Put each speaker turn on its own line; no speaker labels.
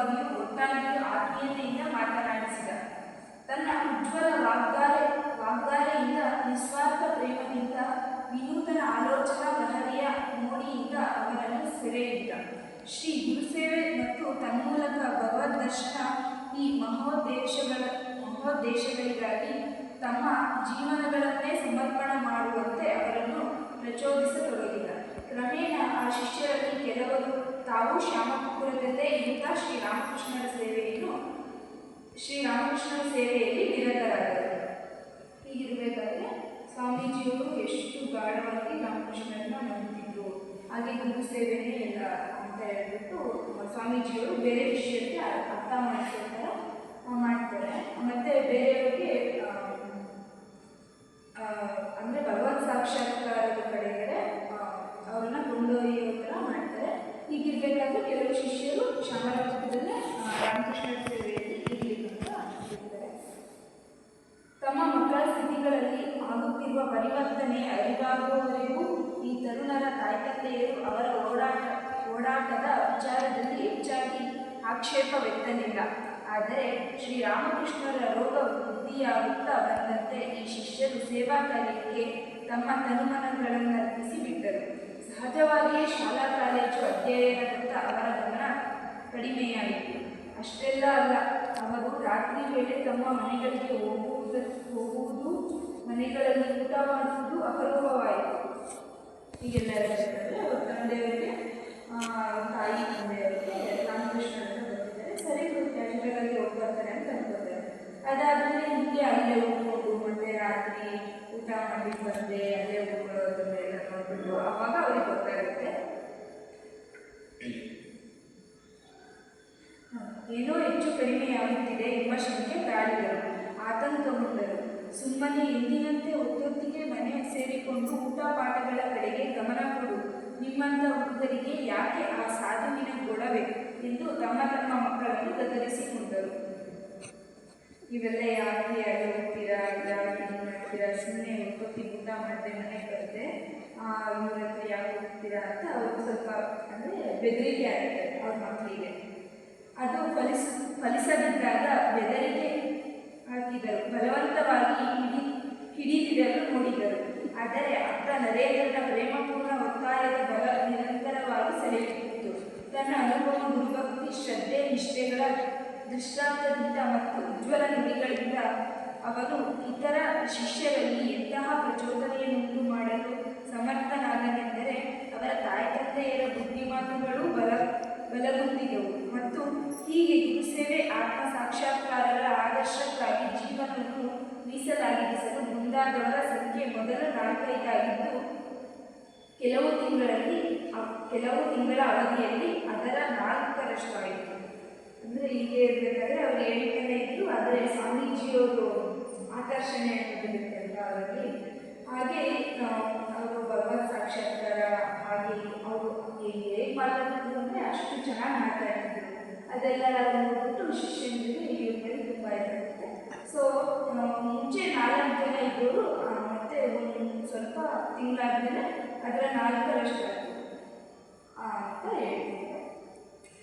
ಬಗ್ಗೆಯೂ ಒಟ್ಟಾಗಿ ಆತ್ಮೀಯತೆಯಿಂದ ಮಾತನಾಡಿಸಿದ. ತನ್ನ ಉಜ್ವಲ ವಾಗ್ದಾರ ವಾಗ್ದಾರೆಯಿಂದ ನಿಸ್ವಾರ್ಥ ಪ್ರೇಮದಿಂದ ವಿನೂತನ ಆಲೋಚನಾ ಲಹರಿಯ ಮೋಡಿಯಿಂದ ಅವರನ್ನು ಸೆರೆಹಿಡಿದ ಶ್ರೀ ಗುರುಸೇವೆ ಮತ್ತು ತನ್ಮೂಲಕ ಭಗವದ್ ದರ್ಶನ ಈ ಮಹೋದ್ದೇಶಗಳ ಮಹೋದ್ದೇಶಗಳಿಗಾಗಿ ತಮ್ಮ ಜೀವನಗಳನ್ನೇ ಸಮರ್ಪಣ ಮಾಡುವಂತೆ ಅವರನ್ನು ಪ್ರಚೋದಿಸತೊಡಗಿದ. ಕ್ರಮೇಣ ಆ ಶಿಷ್ಯರಲ್ಲಿ ಕೆಲವರು ತಾವು ಶ್ಯಾಮಪುರದಲ್ಲೇ ಇರುತ್ತಾ ಶ್ರೀರಾಮಕೃಷ್ಣರ ಸೇವೆಯನ್ನು ಶ್ರೀರಾಮಕೃಷ್ಣರ ಸೇವೆಯಲ್ಲಿ ನಿರತರಾದರು. ಹೀಗಿರಬೇಕಾದ್ರೆ ಸ್ವಾಮೀಜಿಯವರು ಎಷ್ಟು ಗಾಢವಾಗಿ ರಾಮಕೃಷ್ಣರನ್ನ ನಂಬುತ್ತಿದ್ರು ಹಾಗೆ ಗುರು ಸೇವೆನೇ ಎಲ್ಲ ಅಂತ ಹೇಳ್ಬಿಟ್ಟು ಸ್ವಾಮೀಜಿಯವರು ಬೇರೆ ವಿಷಯಕ್ಕೆ ಅರ್ಥ ಮಾಡಿಸೋ ಥರ ಮಾಡ್ತಾರೆ. ಮತ್ತು ಪರಿವರ್ತನೆ ಅರಿವಾಗುವವರೆಗೂ ಈ ತರುಣರ ತಾಯ್ತತೆಯರು ಅವರ ಓಡಾಟ, ಓಡಾಟದ ವಿಚಾರದಲ್ಲಿ ಹೆಚ್ಚಾಗಿ ಆಕ್ಷೇಪವೆತ್ತಲಿಲ್ಲ ಆದರೆ ಶ್ರೀರಾಮಕೃಷ್ಣರ ರೋಗ ವೃದ್ಧಿಯಾಗುತ್ತಾ ಬಂದಂತೆ ಈ ಶಿಷ್ಯರು ಸೇವಾ ಕಾರ್ಯಕ್ಕೆ ತಮ್ಮ ತನುಮನಗಳನ್ನು ಅರ್ಪಿಸಿಬಿಟ್ಟರು. ಸಹಜವಾಗಿಯೇ ಶಾಲಾ ಕಾಲೇಜು ಅಧ್ಯಯನದತ್ತ ಅವರ ಗಮನ ಕಡಿಮೆಯಾಯಿತು. ಅಷ್ಟೆಲ್ಲ ಅಲ್ಲ, ಅವರು ರಾತ್ರಿ ವೇಳೆ ತಮ್ಮ ಮನೆಗಳಿಗೆ ಹೋಗುವುದು ಹೋಗುವುದು ಮನೆಗಳಲ್ಲಿ ಊಟ ಮಾಡುವುದು ಅಪರೂಪವಾಯಿತು. ಹೀಗೆಲ್ಲ ತಂದೆಯವರಿಗೆ ತಾಯಿ ತಂದೆಯವರಿಗೆ ರಾಮಕೃಷ್ಣರನ್ನ ಬರ್ತಿದ್ದಾರೆ. ಸರಿ ಕ್ಯಾಶುವಲಾಗಿ ಹೋಗಿ ಬರ್ತಾರೆ ಅಂತ ಅನ್ಕೋತಾರೆ. ಅದಾದಮೇಲೆ ಹೀಗೆ ಅಲ್ಲೇ ಉಳ್ಕೊಂಡು ಮತ್ತೆ ರಾತ್ರಿ ಊಟ ಮಾಡಿ ಬಂದೆ, ಅಲ್ಲೇ ಉಳ್ಕೊಳ್ಳೋದನ್ನೆಲ್ಲ ನೋಡ್ಬಿಟ್ಟು ಅವಾಗ ಅವ್ರಿಗೆ ಗೊತ್ತಾಗುತ್ತೆ. ಏನೋ ಹೆಚ್ಚು ಕಡಿಮೆ ಆಗುತ್ತಿದೆ ಎಂಬ ಶಂಕೆ ಕಾಡಿದರು ಆತಂಕಗೊಂಡರು ಸುಮ್ಮನೆ ಎಂದಿನಂತೆ ಒತ್ತೊತ್ತಿಗೆ ಮನೆ ಸೇರಿಕೊಂಡು ಊಟ ಪಾಠಗಳ ಕಡೆಗೆ ಗಮನ ಕೊಡು. ನಿಮ್ಮಂಥ ಹುಡುಗರಿಗೆ ಯಾಕೆ ಆ ಸಾಧುವಿನ ಗೊಡವೆ ಎಂದು ತಮ್ಮ ತಮ್ಮ ಮಕ್ಕಳನ್ನು ಗದರಿಸಿಕೊಂಡರು ಇವೆಲ್ಲ ಯಾಕೆ ಯಾರು ಹೋಗ್ತೀರಾ ಯಾಕೆ ಮಾಡ್ತೀರಾ? ಸುಮ್ಮನೆ ಒತ್ತೊತ್ತಿಗೆ ಊಟ ಮಾಡಿದೆ ಮನೆ ಬರುತ್ತೆ ಇವ್ರ ಹತ್ರ ಯಾಕೆ ಹೋಗ್ತೀರಾ ಅಂತ ಅವ್ರಿಗೆ ಸ್ವಲ್ಪ, ಅಂದರೆ ಬೆದರಿಕೆ ಆಗುತ್ತೆ ಅವ್ರ ಮಕ್ಕಳಿಗೆ. ಅದು ಫಲಿಸ, ಫಲಿಸದಿದ್ದಾಗ ಬೆದರಿಕೆ ಹಾಕಿದರು. ಬಲವಂತವಾಗಿ ಹಿಡಿದಿಡಲು ನೋಡಿದರು. ಆದರೆ ಅಕ್ಕ ನರೇಂದ್ರನ ಪ್ರೇಮಪೂರ್ಣ ಒತ್ತಾಯದ ಬಲ ನಿರಂತರವಾಗಿ ಸೆಳೆಯುತ್ತಿತ್ತು. ತನ್ನ ಅನುಭವ ಗುರುಭಕ್ತಿ ಶ್ರದ್ಧೆ, ನಿಷ್ಠೆಗಳ ದೃಷ್ಟಾಂತದಿಂದ ಮತ್ತು ಉಜ್ವಲ ನುಡಿಗಳಿಂದ ಅವನು ಇತರ ಶಿಷ್ಯರಲ್ಲಿ ಎಂತಹ ಪ್ರಚೋದನೆಯನ್ನುಂಟು ಮಾಡಲು ಸಮರ್ಥನಾಗನೆಂದರೆ ಅವರ ತಾಯಿ ತಂದೆಯರ ಬುದ್ಧಿಮಾತುಗಳು ಬಲ ಬಲಗೊಂಡಿದ್ದವು ಮತ್ತು ಹೀಗೆ ಗುರುಸೇವೆ ಆತ್ಮ ಸಾಕ್ಷಾತ್ಕಾರಗಳ ಮುಂದಾದವರ ಸಂಖ್ಯೆ ಮೊದಲ ನಾಲ್ಕೈದಾಗಿದ್ದು, ಕೆಲವು ತಿಂಗಳಲ್ಲಿ ಕೆಲವು ತಿಂಗಳ ಅವಧಿಯಲ್ಲಿ ಅದರ ನಾಲ್ಕರಷ್ಟಾಯಿತು. ಅಂದರೆ ಹೀಗೆ ಇರಬೇಕಾದ್ರೆ ಅವ್ರು ಹೇಳ್ತಾನೆ ಇದ್ರು, ಆದರೆ ಸ್ವಾಮೀಜಿಯವರು ಆಕರ್ಷಣೆ ಆಗಿರುತ್ತಲ್ಲ ಅವರಲ್ಲಿ. ಹಾಗೆ ಅವರು ಭಗವತ್ ಸಾಕ್ಷಾತ್ಕಾರ ಹಾಗೆ ಅವರು ಹೇಗೆ ಮಾತಾಡ್ತಿದ್ರು ಅಂದರೆ ಅಷ್ಟು ಚೆನ್ನಾಗಿ ಮಾತಾಡ್ತಿದ್ರು ಅದೆಲ್ಲ ನೋಡ್ಬಿಟ್ಟು ತಿಂಗಳಾದ್ಮೇಲೆ ಅದರ ನಾಲ್ಕರಷ್ಟು ಅಂತ ಹೇಳ್ತೀನಿ